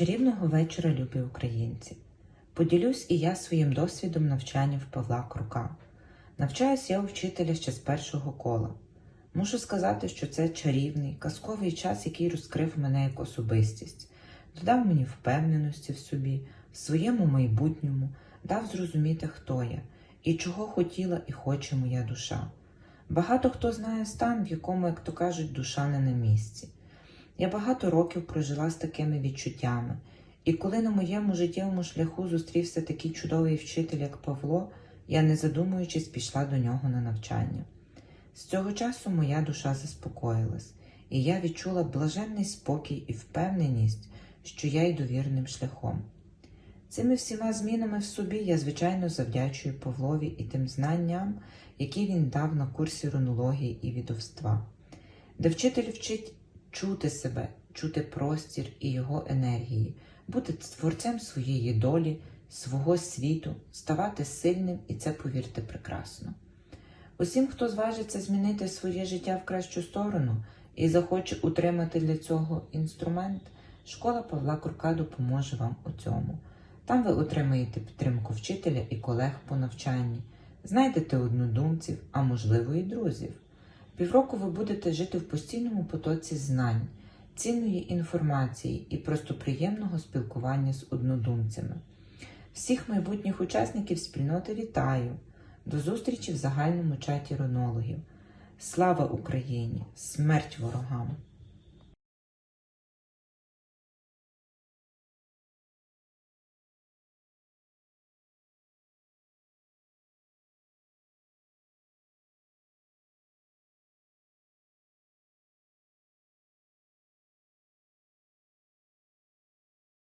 Чарівного вечора, любі українці! Поділюсь і я своїм досвідом навчання в Павла Крука. Навчаюсь я у вчителя ще з першого кола. Мушу сказати, що це чарівний, казковий час, який розкрив мене як особистість, додав мені впевненості в собі, в своєму майбутньому, дав зрозуміти, хто я і чого хотіла і хоче моя душа. Багато хто знає стан, в якому, як то кажуть, душа не на місці. Я багато років прожила з такими відчуттями, і коли на моєму життєвому шляху зустрівся такий чудовий вчитель, як Павло, я, не задумуючись, пішла до нього на навчання. З цього часу моя душа заспокоїлась, і я відчула блаженний спокій і впевненість, що я йду вірним шляхом. Цими всіма змінами в собі я, звичайно, завдячую Павлові і тим знанням, які він дав на курсі рунології і відовства, де вчитель вчить чути себе, чути простір і його енергії, бути творцем своєї долі, свого світу, ставати сильним, і це, повірте, прекрасно. Усім, хто зважиться змінити своє життя в кращу сторону і захоче утримати для цього інструмент, школа Павла Курка допоможе вам у цьому. Там ви отримаєте підтримку вчителя і колег по навчанні, знайдете однодумців, а можливо і друзів. Півроку ви будете жити в постійному потоці знань, цінної інформації і просто приємного спілкування з однодумцями. Всіх майбутніх учасників спільноти вітаю! До зустрічі в загальному чаті ронологів. Слава Україні! Смерть ворогам!